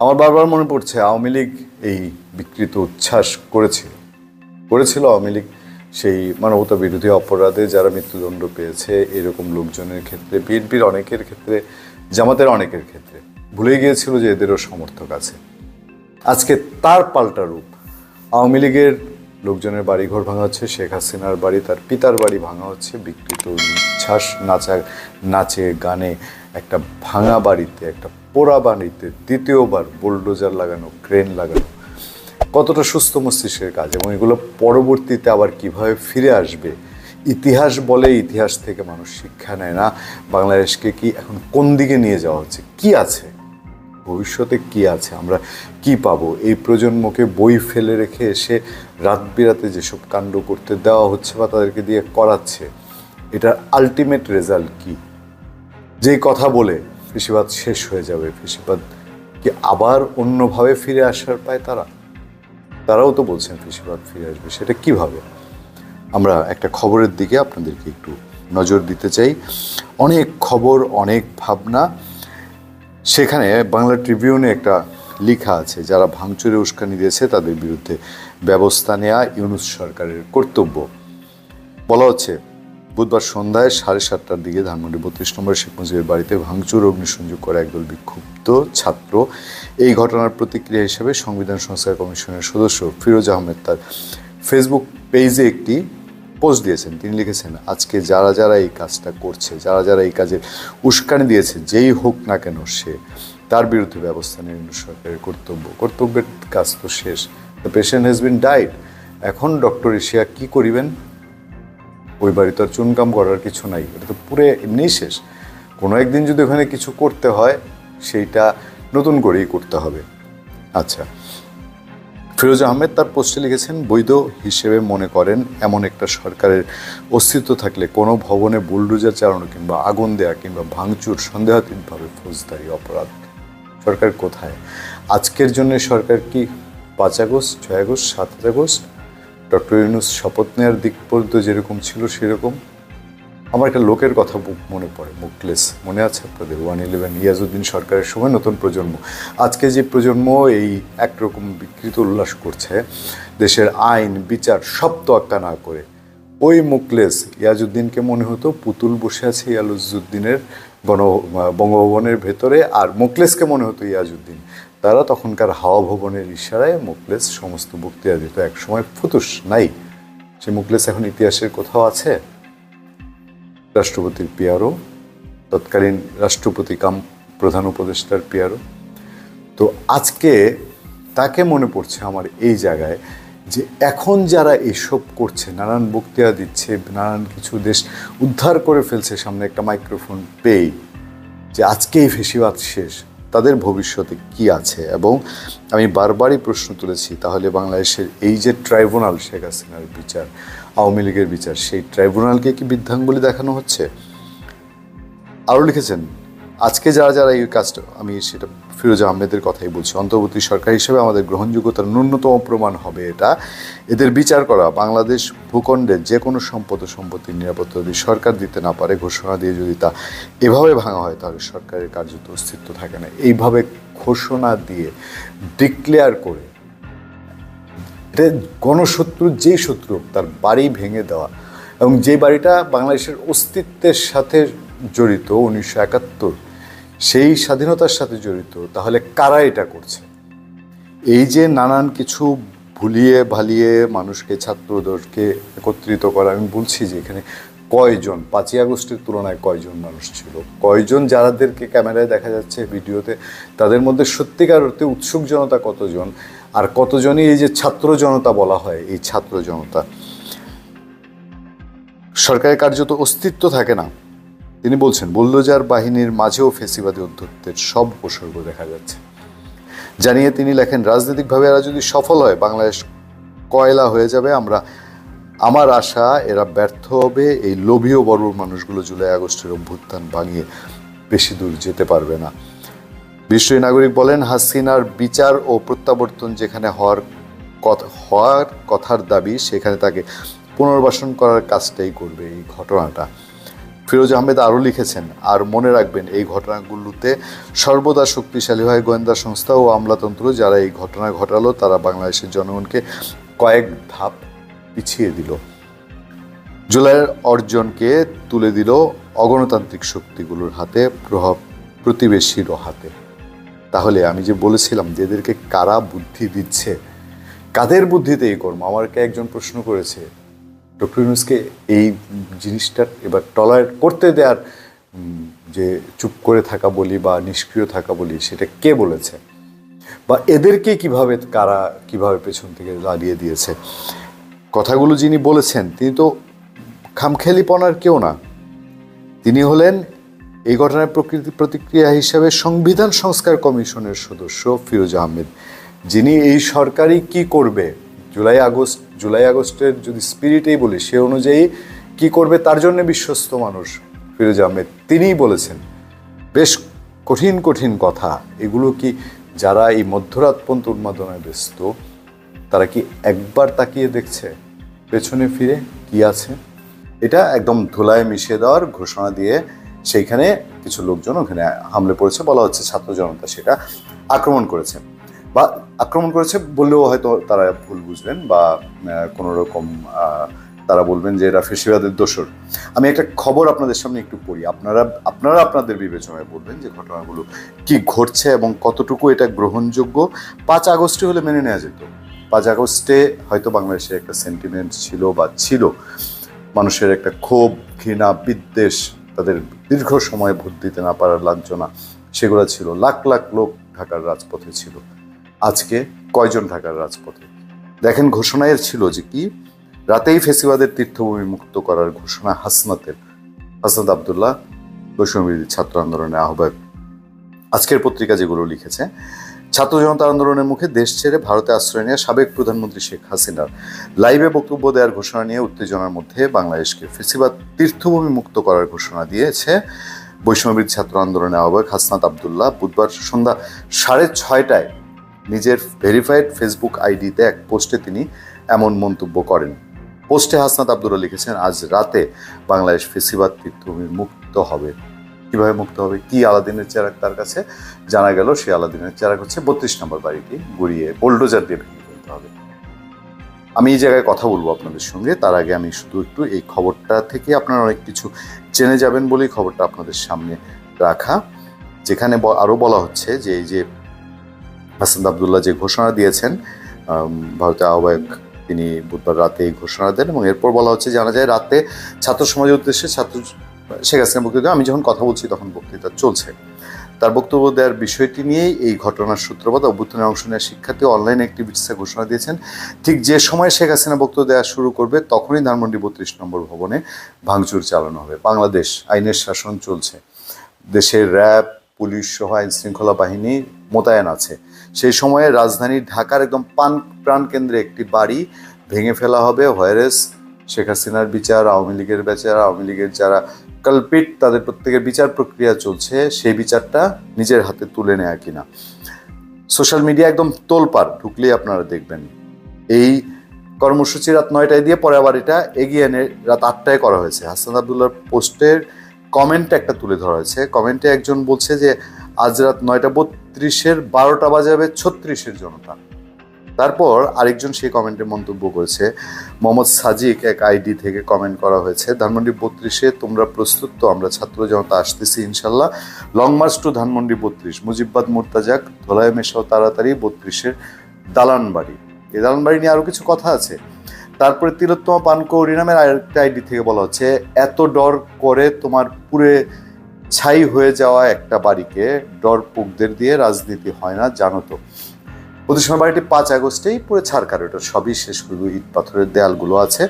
আমার বারবার মনে পড়ছে, আওয়ামী লীগ এই বিকৃত উচ্ছ্বাস করেছিল। করেছিল আওয়ামী লীগ সেই মানবতা বিরোধী অপরাধে যারা মৃত্যুদণ্ড পেয়েছে, এরকম লোকজনের ক্ষেত্রে, বিএনপির অনেকের ক্ষেত্রে, জামাতের অনেকের ক্ষেত্রে। ভুলে গিয়েছিল যে এদেরও সমর্থক আছে। আজকে তার পাল্টা রূপ, আওয়ামী লীগের লোকজনের বাড়ি ঘর ভাঙা হচ্ছে, শেখ হাসিনার বাড়ি, তার পিতার বাড়ি ভাঙা হচ্ছে, বিকৃত উচ্ছ্বাস, নাচা, নাচে, গানে, একটা ভাঙা বাড়িতে একটা পোড়া বাড়িতে দ্বিতীয়বার বুলডোজার লাগানো, ক্রেন লাগানো। কতটা সুস্থ মস্তিষ্কের কাজ এবং এগুলো পরবর্তীতে আবার কীভাবে ফিরে আসবে? ইতিহাস বলে ইতিহাস থেকে মানুষ শিক্ষা নেয় না। বাংলাদেশকে কি এখন কোন দিকে নিয়ে যাওয়া হচ্ছে? কি আছে? ভবিষ্যতে কি আছে? আমরা কি পাব? এই প্রজন্মকে বই ফেলে রেখে এসে রাত বিরাতে যেসব কাণ্ড করতে দেওয়া হচ্ছে বা তাদেরকে দিয়ে করাচ্ছে, এটার আলটিমেট রেজাল্ট কি? যেই কথা বলে ফেসিবাদ শেষ হয়ে যাবে ফেসিবাদ কি আবার অন্যভাবে ফিরে আসার পায় তারা? তারাও তো বলছেন ফেসিবাদ ফিরে আসবে, সেটা কীভাবে? আমরা একটা খবরের দিকে আপনাদেরকে একটু নজর দিতে চাই। অনেক খবর, অনেক ভাবনা। সেখানে বাংলা ট্রিবিউনে একটা লেখা আছে, যারা ভাঙচুরে উস্কানি দিয়েছে তাদের বিরুদ্ধে ব্যবস্থা নেওয়া ইউনুস সরকারের কর্তব্য। বলা হচ্ছে বুধবার সন্ধ্যায় সাড়ে সাতটার দিকে ধানমন্ডি বত্রিশ নম্বর শেখ মুজিবের বাড়িতে ভাঙচুর, অগ্নিসংযোগ করে একদল বিক্ষুব্ধ ছাত্র। এই ঘটনার প্রতিক্রিয়া হিসেবে সংবিধান সংস্কার কমিশনের সদস্য ফিরোজ আহমেদ তার ফেসবুক পেজে একটি পোস্ট দিয়েছেন। তিনি লিখেছেন, আজকে যারা যারা এই কাজটা করছে, যারা যারা এই কাজে উস্কানি দিয়েছে, যেই হোক না কেন সে, তার বিরুদ্ধে ব্যবস্থা নেন সরকারের কর্তব্য। কর্তব্যের কাজ তো শেষ। The patient has been died এখন ডক্টর এশিয়া কি করিবেন? ওই বাড়ি তো আর চুনকাম করার কিছু নাই। এটা তো পুরো এমনিই শেষ। কোনো একদিন যদি ওখানে কিছু করতে হয়, সেইটা নতুন করেই করতে হবে। আচ্ছা। ফিরোজ আহমেদ তার পোস্টে লিখেছেন, বৈধ হিসেবে মনে করেন এমন একটা সরকারের অস্তিত্ব থাকলে কোনো ভবনে বুলডোজার চালানো কিংবা আগুন দেওয়া কিংবা ভাঙচুর সন্দেহাতীতভাবে ফৌজদারি অপরাধ। সরকার কোথায়? আজকের জন্য সরকার কি পাঁচ আগস্ট, ছয় আগস্ট, সাত আগস্ট? ডক্টর ইউনুস শপথ নেওয়ার দিক পর্যন্ত যেরকম ছিল সেরকম। আমার একটা লোকের কথা মনে পড়ে মুকলেস মনে আছে আপনাদের? ওয়ান ইলেভেন ইয়াজউদ্দিন সরকারের সময় নতুন প্রজন্ম। আজকে যে প্রজন্ম এই একরকম বিকৃত উল্লাস করছে, দেশের আইন, বিচার, সব তোয়াক্কা না করে। ওই মুকলেস ইয়াজউদ্দিনকে মনে হতো পুতুল বসে আছে ইয়াজউদ্দিনের গণ বঙ্গভবনের ভেতরে, আর মুকলেসকে মনে হতো ইয়াজউদ্দিন তারা তখনকার হাওয়া ভবনের ইশারায় মুকলেস সমস্ত বক্তৃতা দিত। এক সময় ফুতুস নাই, সে মুকলেস এখন ইতিহাসের কোথাও আছে? রাষ্ট্রপতির পিয়ারো তৎকালীন রাষ্ট্রপতি কাম প্রধান উপদেষ্টার পিয়ারো তো আজকে তাকে মনে পড়ছে আমার এই জায়গায় যে এখন যারা এসব করছে, নানান বক্তৃতা দিচ্ছে, নানান কিছু দেশ উদ্ধার করে ফেলছে, সামনে একটা মাইক্রোফোন পেয়ে যে আজকেই ফেসিবাদ শেষ। তাদের ভবিষ্যতে কি আছে? এবং আমি বারবারই প্রশ্ন তুলেছি, তাহলে বাংলাদেশের এই যে ট্রাইব্যুনাল, শেখ হাসিনার বিচার, আওয়ামী লীগের বিচার, সেই ট্রাইব্যুনালকে কি বৃদ্ধাঙ্গুলি দেখানো হচ্ছে? আরও লিখেছেন, আজকে যারা যারা এই কাজটা, আমি সেটা ফিরোজ আহমেদের কথাই বলছি। অন্তর্বর্তী সরকার হিসেবে আমাদের গ্রহণযোগ্যতার ন্যূনতম প্রমাণ হবে এটা। এদের বিচার করা, বাংলাদেশ ভূখণ্ডের যে কোনো সম্পদ সম্পত্তির নিরাপত্তা যদি সরকার দিতে না পারে, ঘোষণা দিয়ে যদি তা এভাবে ভাঙা হয়, তাহলে সরকারের কার্যত অস্তিত্ব থাকে না। এইভাবে ঘোষণা দিয়ে ডিক্লেয়ার করে, এটা গণশত্রু যে শত্রু তার বাড়ি ভেঙে দেওয়া এবং যে বাড়িটা বাংলাদেশের অস্তিত্বের সাথে জড়িত, উনিশশো একাত্তর সেই স্বাধীনতার সাথে জড়িত, তাহলে কারা এটা করছে? এই যে নানান কিছু ভুলিয়ে ভালিয়ে মানুষকে, ছাত্রদেরকে একত্রিত করা, আমি বলছি যে এখানে কয়জন, পাঁচই আগস্টের তুলনায় কয়জন মানুষ ছিল? কয়জন যারাদেরকে ক্যামেরায় দেখা যাচ্ছে, ভিডিওতে, তাদের মধ্যে সত্যিকার অর্থে উৎসুক জনতা কতজন? আর কতজনই এই যে ছাত্র জনতা বলা হয়, এই ছাত্র জনতা? সরকারের কার্যত অস্তিত্ব থাকে না। তিনি বলছেন, বুলডোজার বাহিনীর মাঝেও ফেসিবাদী অধ্যত্বের সব উপসর্গ দেখা যাচ্ছে। জানিয়ে তিনি লেখেন, রাজনৈতিকভাবে এরা যদি সফল হয়, বাংলাদেশ কয়লা হয়ে যাবে। আমরা, আমার আশা, এরা ব্যর্থ হবে। এই লোভীয় বর্বর মানুষগুলো জুলাই আগস্টের অভ্যুত্থান ভাঙিয়ে বেশি দূর যেতে পারবে না। বিশ্বই নাগরিক বলেন, হাসিনার বিচার ও প্রত্যাবর্তন যেখানে হওয়ার কথা হওয়ার কথার দাবি, সেখানে তাকে পুনর্বাসন করার কাজটাই করবে এই ঘটনাটা। ফিরোজ আহমেদ আরও লিখেছেন, আর মনে রাখবেন, এই ঘটনাগুলোতে সর্বদা শক্তিশালী হয় গোয়েন্দা সংস্থা ও আমলাতন্ত্র যারা এই ঘটনা ঘটালো, তারা বাংলাদেশের জনগণকে কয়েক ধাপ পিছিয়ে দিল। জুলাইয়ের অর্জনকে তুলে দিল অগণতান্ত্রিক শক্তিগুলোর হাতে, প্রভাব প্রতিবেশীরও হাতে। তাহলে আমি যে বলেছিলাম যে এদেরকে কারা বুদ্ধি দিচ্ছে, কাদের বুদ্ধিতে এই কর্ম? আমাকে একজন প্রশ্ন করেছে ডক্টর ইউনুসকে এই জিনিসটার এবার টলারেট করতে দেওয়ার যে চুপ করে থাকা বলি বা নিষ্ক্রিয় থাকা বলি, সেটা কে বলেছে? বা এদেরকে কীভাবে কারা কীভাবে পেছন থেকে দাঁড়িয়ে দিয়েছে? কথাগুলো যিনি বলেছেন, তিনি তো খামখেয়ালিপনার কেউ না। তিনি হলেন এই ঘটনার প্রকৃতি প্রতিক্রিয়া হিসাবে সংবিধান সংস্কার কমিশনের সদস্য ফিরোজ আহমেদ। যিনি এই সরকারই কি করবে জুলাই আগস্ট, জুলাই আগস্টের যদি স্পিরিটেই বলি, সে অনুযায়ী কি করবে তার জন্য বিশ্বস্ত মানুষ ফিরোজ আহমেদ। তিনিই বলেছেন, বেশ কঠিন কঠিন কথা। এগুলো কি যারা এই মধ্যরাত পর্যন্ত উন্মাদনায় ব্যস্ত, তারা কি একবার তাকিয়ে দেখছে পেছনে ফিরে কি আছে? এটা একদম ধুলায় মিশিয়ে দেওয়ার ঘোষণা দিয়ে সেইখানে কিছু লোকজন ওখানে হামলে পড়েছে, বলা হচ্ছে ছাত্র জনতা সেটা আক্রমণ করেছে। বা আক্রমণ করেছে বললেও হয়তো তারা ভুল বুঝবেন বা কোনো রকম তারা বলবেন যে এরা ফেসিবাদের দোষর। আমি একটা খবর আপনাদের সামনে একটু পড়ি। আপনারা আপনারা আপনাদের বিবেচনায় বলবেন যে ঘটনাগুলো কি ঘটছে এবং কতটুকু এটা গ্রহণযোগ্য? পাঁচ আগস্টে হলে মেনে নেওয়া যেত। পাঁচ আগস্টে হয়তো বাংলাদেশের একটা সেন্টিমেন্ট ছিল বা ছিল। মানুষের একটা ক্ষোভ, ঘৃণা, বিদ্বেষ, তাদের দীর্ঘ সময় ভোট দিতে না পারার লাঞ্ছনা, সেগুলো ছিল। লাখ লাখ লোক ঢাকার রাজপথে ছিল। আজকে কয়জন ঢাকার রাজপথে? দেখেন, ঘোষণায় ছিল যে কি? রাতেই ফেসিবাদের তীর্থভূমি মুক্ত করার ঘোষণা হাসনাতের। হাসনাত আবদুল্লাহ, বৈষম্যবিরোধী ছাত্র আন্দোলনের আহ্বায়ক। আজকের পত্রিকা যেগুলো লিখেছে, ছাত্র জনতা আন্দোলনের মুখে দেশ ছেড়ে ভারতে আশ্রয় নিয়ে সাবেক প্রধানমন্ত্রী শেখ হাসিনার। লাইভে বক্তব্য দেওয়ার ঘোষণা নিয়ে উত্তেজনার মধ্যে বাংলাদেশকে ফেসিবাদ তীর্থভূমি মুক্ত করার ঘোষণা দিয়েছে বৈষম্যবিরোধী ছাত্র আন্দোলনের আহ্বায়ক হাসনাত আবদুল্লাহ। বুধবার সন্ধ্যা সাড়ে ছয়টায় নিজের ভেরিফাইড ফেসবুক আইডিতে এক পোস্টে তিনি এমন মন্তব্য করেন। পোস্টে হাসনাত আবদুল্লাহ লিখেছেন, আজ রাতে বাংলাদেশ ফেসিবাদ তীর্থভূমি মুক্ত হবে। কীভাবে মুক্ত হবে? কি আলাদিনের চেরাক তার কাছে? জানা গেল সেই আলাদিনের চেরাক হচ্ছে বত্রিশ নম্বর বাড়িটি গড়িয়ে বোল্ডোজার দিয়ে ভেঙে ফেলতে হবে। আমি এই জায়গায় কথা বলব আপনাদের সঙ্গে। তার আগে আমি শুধু একটু এই খবরটা থেকে আপনারা অনেক কিছু জেনে যাবেন বলেই খবরটা আপনাদের সামনে রাখা। যেখানে ব- আরও বলা হচ্ছে যে এই যে হাসান আবদুল্লাহ যে ঘোষণা দিয়েছেন ভারতের আহ্বায়ক তিনি বুধবার রাতে এই ঘোষণা দেন এবং এরপর বলা হচ্ছে জানা যায় রাতে ছাত্র সমাজের উদ্দেশ্যে ছাত্র শেখ হাসিনা বক্তৃতা আমি যখন কথা বলছি তখন বক্তৃতা চলছে। তার বক্তব্য দেওয়ার বিষয়টি নিয়েই এই ঘটনার সূত্রপাত, অভ্যুত্থানে অংশ নেওয়া শিক্ষার্থী অনলাইন অ্যাক্টিভিটিসে ঘোষণা দিয়েছেন, ঠিক যে সময় শেখ হাসিনা বক্তব্য দেওয়া শুরু করবে তখনই ধানমন্ডি বত্রিশ নম্বর ভবনে ভাঙচুর চালানো হবে। বাংলাদেশ আইনের শাসন চলছে। দেশের র্যাব, পুলিশ সহ আইন শৃঙ্খলা বাহিনী মোতায়েন আছে। সেই সময়ে রাজধানী ঢাকার একদম পান প্রাণ কেন্দ্রে একটি বাড়ি ভেঙে ফেলা হবে। হোয়ারেস, শেখ হাসিনার বিচার, আওয়ামী লীগের বিচার, আওয়ামী লীগের যারা কালপিট তাদের প্রত্যেকের বিচার প্রক্রিয়া চলছে, সেই বিচারটা নিজের হাতে তুলে নেয়া কিনা। সোশ্যাল মিডিয়া একদম তোলপাড়, ঢুকলেই আপনারা দেখবেন। এই কর্মসূচি রাত নয়টায় দিয়ে পরে আবার এটা এগিয়ে এনে রাত আটটায় করা হয়েছে। হাসান আবদুল্লার পোস্টের কমেন্ট একটা তুলে ধরা হয়েছে। কমেন্টে একজন বলছে যে আজ রাত নয়টা বত্রিশের বারোটা বাজাবে ছত্রিশের জনতা। তারপর আরেকজন সেই কমেন্টে মন্তব্য করেছে, মোহাম্মদ সাজিক এক আইডি থেকে কমেন্ট করা হয়েছে, ধানমন্ডি বত্রিশে তোমরা প্রস্তুত তো, আমরা ছাত্র জনতা আসতেছি ইনশাল্লাহ। লং মার্চ টু ধানমন্ডি বত্রিশ, মুজিববাদ মোর্তাজাক ধোলায় মেশাও তাড়াতাড়ি বত্রিশের দালান বাড়ি এই দালান বাড়ি নিয়ে আরও কিছু কথা আছে। তারপরে তিলোত্তমা পানকৌড়ি নামের আরেকটা আইডি থেকে বলা হচ্ছে, এত ডর করে তোমার পুরে ছাই হয়ে যাওয়া একটা বাড়িকে ডর পুকদের দিয়ে রাজনীতি হয় না, জানো তো। প্রতিসময় বাড়িটি পাঁচ আগস্টেই পুরো ছাড়কার ওটা সবই শেষ করব, ইট পাথরের দেয়ালগুলো আছে।